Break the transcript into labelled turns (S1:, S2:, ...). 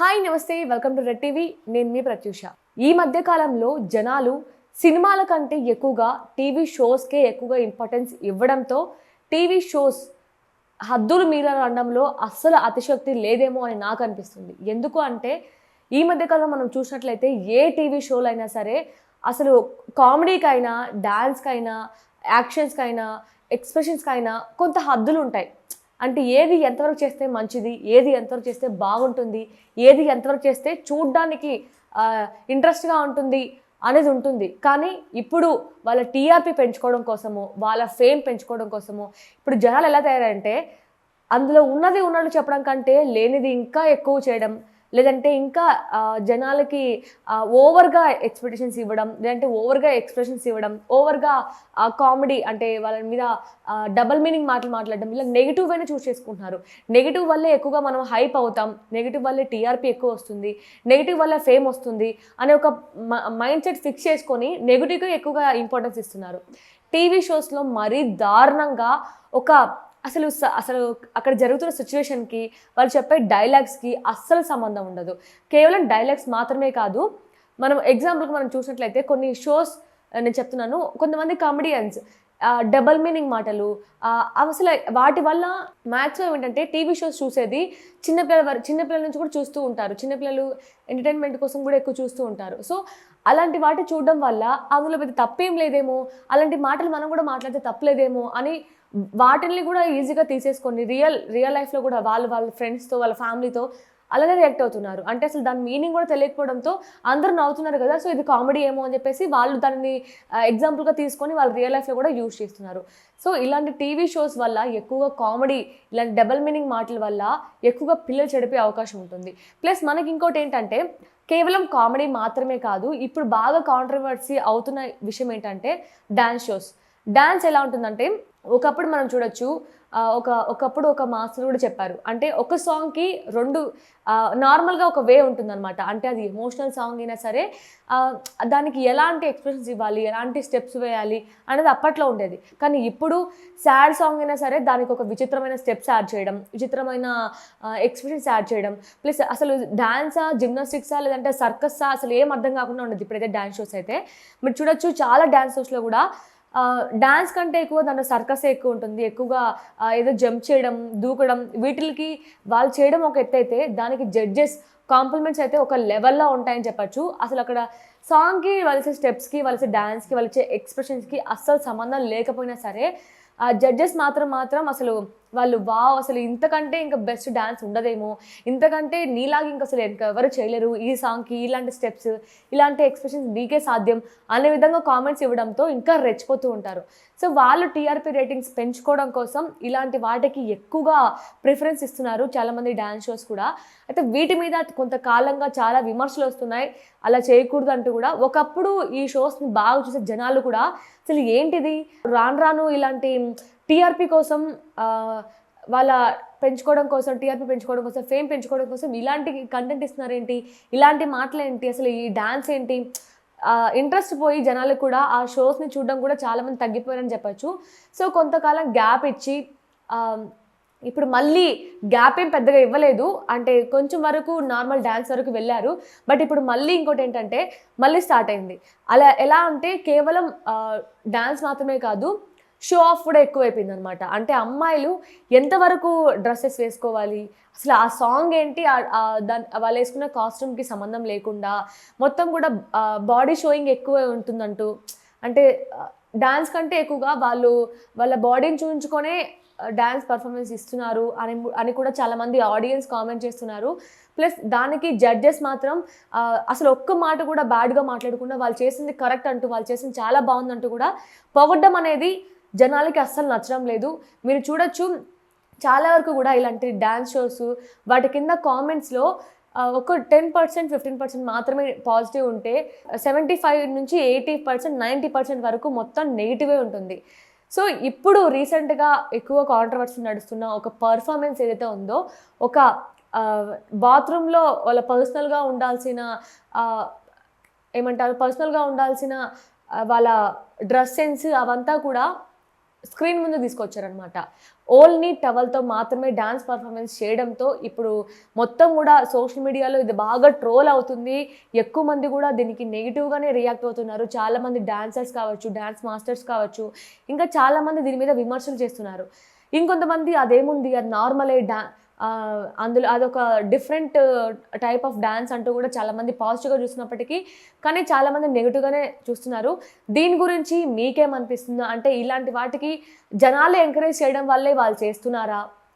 S1: Hi నమస్తే welcome to red TV. నేను మీ ప్రత్యూష. ఈ మధ్య కాలంలో జనాలు సినిమాల కంటే ఎక్కువగా టీవీ షోస్కే ఎక్కువగా ఇంపార్టెన్స్ ఇవ్వడంతో టీవీ షోస్ హద్దులు మీరడంలో అస్సలు అతిశక్తి లేదేమో అని నాకు అనిపిస్తుంది. ఎందుకు అంటే ఈ మధ్యకాలం మనం చూసినట్లయితే ఏ టీవీ షోలు అయినా సరే అసలు కామెడీకైనా డ్యాన్స్కైనా యాక్షన్స్కైనా ఎక్స్ప్రెషన్స్కైనా కొంత హద్దులు ఉంటాయి అంటే ఏది ఎంతవరకు చేస్తే మంచిది ఏది ఎంతవరకు చేస్తే బాగుంటుంది ఏది ఎంతవరకు చేస్తే చూడ్డానికి ఇంట్రెస్ట్గా ఉంటుంది అనేది ఉంటుంది. కానీ ఇప్పుడు వాళ్ళ టీఆర్పీ పెంచుకోవడం కోసము వాళ్ళ ఫేమ్ పెంచుకోవడం కోసము ఇప్పుడు జనాలు ఎలా తయారంటే అందులో ఉన్నది ఉన్నట్లు చెప్పడం కంటే లేనిది ఇంకా ఎక్కువ చేయడం లేదంటే ఇంకా జనాలకి ఓవర్గా ఎక్స్పెక్టేషన్స్ ఇవ్వడం లేదంటే ఓవర్గా ఎక్స్ప్రెషన్స్ ఇవ్వడం ఓవర్గా కామెడీ అంటే వాళ్ళ మీద డబల్ మీనింగ్ మాటలు మాట్లాడడం ఇలా నెగిటివ్ అయినా చూస్ చేసుకుంటున్నారు. నెగిటివ్ వల్లే ఎక్కువగా మనం హైప్ అవుతాం నెగిటివ్ వల్లే టీఆర్పీ ఎక్కువ వస్తుంది నెగిటివ్ వల్ల ఫేమ్ వస్తుంది అనే ఒక మైండ్ సెట్ ఫిక్స్ చేసుకొని నెగిటివ్గా ఎక్కువగా ఇంపార్టెన్స్ ఇస్తున్నారు. టీవీ షోస్లో మరీ దారుణంగా ఒక అసలు అసలు అక్కడ జరుగుతున్న సిచ్యువేషన్కి వాళ్ళు చెప్పే డైలాగ్స్కి అస్సలు సంబంధం ఉండదు. కేవలం డైలాగ్స్ మాత్రమే కాదు మనం ఎగ్జాంపుల్కి మనం చూసినట్లయితే కొన్ని షోస్ నేను చెప్తున్నాను కొంతమంది కామెడియన్స్ డబల్ మీనింగ్ మాటలు అసలు వాటి వల్ల మ్యాక్సిమం ఏంటంటే టీవీ షోస్ చూసేది చిన్నపిల్లల వరకు చిన్నపిల్లల నుంచి కూడా చూస్తూ ఉంటారు. చిన్నపిల్లలు ఎంటర్టైన్మెంట్ కోసం కూడా ఎక్కువ చూస్తూ ఉంటారు. సో అలాంటి వాటి చూడడం వల్ల అందులో పెద్ద తప్పేం లేదేమో అలాంటి మాటలు మనం కూడా మాట్లాడితే తప్పలేదేమో అని వాటిని కూడా ఈజీగా తీసేసుకొని రియల్ రియల్ లైఫ్లో కూడా వాళ్ళు వాళ్ళ ఫ్రెండ్స్తో వాళ్ళ ఫ్యామిలీతో అలానే రియాక్ట్ అవుతున్నారు. అంటే అసలు దాని మీనింగ్ కూడా తెలియకపోవడంతో అందరూ నవ్వుతున్నారు కదా సో ఇది కామెడీ ఏమో అని చెప్పేసి వాళ్ళు దాన్ని ఎగ్జాంపుల్గా తీసుకొని వాళ్ళు రియల్ లైఫ్లో కూడా యూజ్ చేస్తున్నారు. సో ఇలాంటి టీవీ షోస్ వల్ల ఎక్కువగా కామెడీ ఇలాంటి డబల్ మీనింగ్ మాటల వల్ల ఎక్కువగా పిల్లలు చెడిపే అవకాశం ఉంటుంది. ప్లస్ మనకి ఇంకోటి ఏంటంటే కేవలం కామెడీ మాత్రమే కాదు ఇప్పుడు బాగా కాంట్రవర్సీ అవుతున్న విషయం ఏంటంటే డ్యాన్స్ షోస్. డ్యాన్స్ ఎలా ఉంటుందంటే ఒకప్పుడు మనం చూడొచ్చు ఒక ఒకప్పుడు ఒక మాస్టర్ కూడా చెప్పారు. అంటే ఒక సాంగ్కి రెండు నార్మల్గా ఒక వే ఉంటుందన్నమాట. అంటే అది ఎమోషనల్ సాంగ్ అయినా సరే దానికి ఎలాంటి ఎక్స్ప్రెషన్స్ ఇవ్వాలి ఎలాంటి స్టెప్స్ వేయాలి అనేది అప్పట్లో ఉండేది. కానీ ఇప్పుడు సాడ్ సాంగ్ అయినా సరే దానికి ఒక విచిత్రమైన స్టెప్స్ యాడ్ చేయడం విచిత్రమైన ఎక్స్ప్రెషన్స్ యాడ్ చేయడం. ప్లస్ అసలు డ్యాన్సా జిమ్నాస్టిక్సా లేదంటే సర్కస్సా అసలు ఏం అర్థం కాకుండా ఉండదు ఇప్పుడైతే డ్యాన్స్ షోస్ అయితే. మీరు చూడొచ్చు చాలా డ్యాన్స్ షోస్లో కూడా డాన్స్ కంటే ఎక్కువ దాంట్లో సర్కస్ ఎక్కువ ఉంటుంది. ఎక్కువగా ఏదో జంప్ చేయడం దూకడం వీటికి వాళ్ళు చేయడం ఒక ఎత్తు అయితే దానికి జడ్జెస్ కాంప్లిమెంట్స్ అయితే ఒక లెవెల్లో ఉంటాయని చెప్పచ్చు. అసలు అక్కడ సాంగ్కి వాళ్ళ స్టెప్స్కి వాళ్ళ డాన్స్కి వాళ్ళ ఎక్స్ప్రెషన్స్కి అస్సలు సంబంధం లేకపోయినా సరే ఆ జడ్జెస్ మాత్రం మాత్రం అసలు వాళ్ళు వావ్ అసలు ఇంతకంటే ఇంకా బెస్ట్ డ్యాన్స్ ఉండదేమో ఇంతకంటే నీలాగా ఇంకా అసలు ఎవరు చేయలేరు ఈ సాంగ్కి ఇలాంటి స్టెప్స్ ఇలాంటి ఎక్స్ప్రెషన్స్ నీకే సాధ్యం అనే విధంగా కామెంట్స్ ఇవ్వడంతో ఇంకా రెచ్చిపోతూ ఉంటారు. సో వాళ్ళు టీఆర్పీ రేటింగ్స్ పెంచుకోవడం కోసం ఇలాంటి వాటికి ఎక్కువగా ప్రిఫరెన్స్ ఇస్తున్నారు చాలామంది డ్యాన్స్ షోస్ కూడా. అయితే వీటి మీద కొంతకాలంగా చాలా విమర్శలు వస్తున్నాయి. అలా చేయకూడదు అంటూ కూడా ఒకప్పుడు ఈ షోస్ని బాగా చూసే జనాలు కూడా అసలు ఏంటిది? రాను రాను ఇలాంటి టీఆర్పీ కోసం వాళ్ళ పెంచుకోవడం కోసం టీఆర్పీ పెంచుకోవడం కోసం ఫేమ్ పెంచుకోవడం కోసం ఇలాంటి కంటెంట్ ఇస్తున్నారు ఏంటి ఇలాంటి మాటలు ఏంటి అసలు ఈ డ్యాన్స్ ఏంటి? ఇంట్రెస్ట్ పోయి జనాలు కూడా ఆ షోస్ని చూడడం కూడా చాలామంది తగ్గిపోయారని చెప్పచ్చు. సో కొంతకాలం గ్యాప్ ఇచ్చి ఇప్పుడు మళ్ళీ గ్యాప్ ఏం పెద్దగా ఇవ్వలేదు. అంటే కొంచెం వరకు నార్మల్ డ్యాన్స్ వరకు వెళ్ళారు. బట్ ఇప్పుడు మళ్ళీ ఇంకోటి ఏంటంటే మళ్ళీ స్టార్ట్ అయింది. అలా ఎలా అంటే కేవలం డ్యాన్స్ మాత్రమే కాదు షో ఆఫ్ కూడా ఎక్కువైపోయింది అనమాట అంటే అమ్మాయిలు ఎంతవరకు డ్రెస్సెస్ వేసుకోవాలి? అసలు ఆ సాంగ్ ఏంటి? దాని వాళ్ళు వేసుకున్న కాస్ట్యూమ్కి సంబంధం లేకుండా మొత్తం కూడా బాడీ షోయింగ్ ఎక్కువ ఉంటుందంటూ. అంటే డాన్స్ కంటే ఎక్కువగా వాళ్ళు వాళ్ళ బాడీని చూపించుకొనే డ్యాన్స్ పర్ఫార్మెన్స్ ఇస్తున్నారు అని అని కూడా చాలామంది ఆడియన్స్ కామెంట్ చేస్తున్నారు. ప్లస్ దానికి జడ్జెస్ మాత్రం అసలు ఒక్క మాట కూడా బ్యాడ్గా మాట్లాడకుండా వాళ్ళు చేసింది కరెక్ట్ అంటూ వాళ్ళు చేసింది చాలా బాగుందంటూ కూడా పొగడ్డం అనేది జనాలకి అస్సలు నచ్చడం లేదు. మీరు చూడొచ్చు చాలా వరకు కూడా ఇలాంటి డ్యాన్స్ షోస్ వాటి కింద కామెంట్స్లో ఒక టెన్ పర్సెంట్ ఫిఫ్టీన్ పర్సెంట్ మాత్రమే పాజిటివ్ ఉంటే సెవెంటీ ఫైవ్ నుంచి ఎయిటీ పర్సెంట్ నైంటీ పర్సెంట్ వరకు మొత్తం నెగిటివే ఉంటుంది. సో ఇప్పుడు రీసెంట్గా ఎక్కువ కాంట్రవర్సీ నడుస్తున్న ఒక పర్ఫార్మెన్స్ ఏదైతే ఉందో ఒక బాత్రూంలో వాళ్ళ పర్సనల్గా ఉండాల్సిన ఏమంటారు పర్సనల్గా ఉండాల్సిన వాళ్ళ డ్రెస్ సెన్స్ అవంతా కూడా స్క్రీన్ ముందు తీసుకొచ్చారనమాట ఓన్లీ టవల్తో మాత్రమే డాన్స్ పర్ఫార్మెన్స్ చేయడంతో ఇప్పుడు మొత్తం కూడా సోషల్ మీడియాలో ఇది బాగా ట్రోల్ అవుతుంది. ఎక్కువ మంది కూడా దీనికి నెగిటివ్గానే రియాక్ట్ అవుతున్నారు. చాలామంది డ్యాన్సర్స్ డాన్సర్స్ కావచ్చు డాన్స్ మాస్టర్స్ కావచ్చు ఇంకా చాలామంది దీని మీద విమర్శలు చేస్తున్నారు. ఇంకొంతమంది అదేముంది అది నార్మలే డా అందులో అదొక డిఫరెంట్ టైప్ ఆఫ్ డ్యాన్స్ అంటూ కూడా చాలామంది పాజిటివ్గా చూస్తున్నప్పటికీ కానీ చాలామంది నెగిటివ్గానే చూస్తున్నారు. దీని గురించి మీకేమనిపిస్తుందో? అంటే ఇలాంటి వాటికి జనాలు ఎంకరేజ్ చేయడం వల్లే వాళ్ళు చేస్తున్నారా?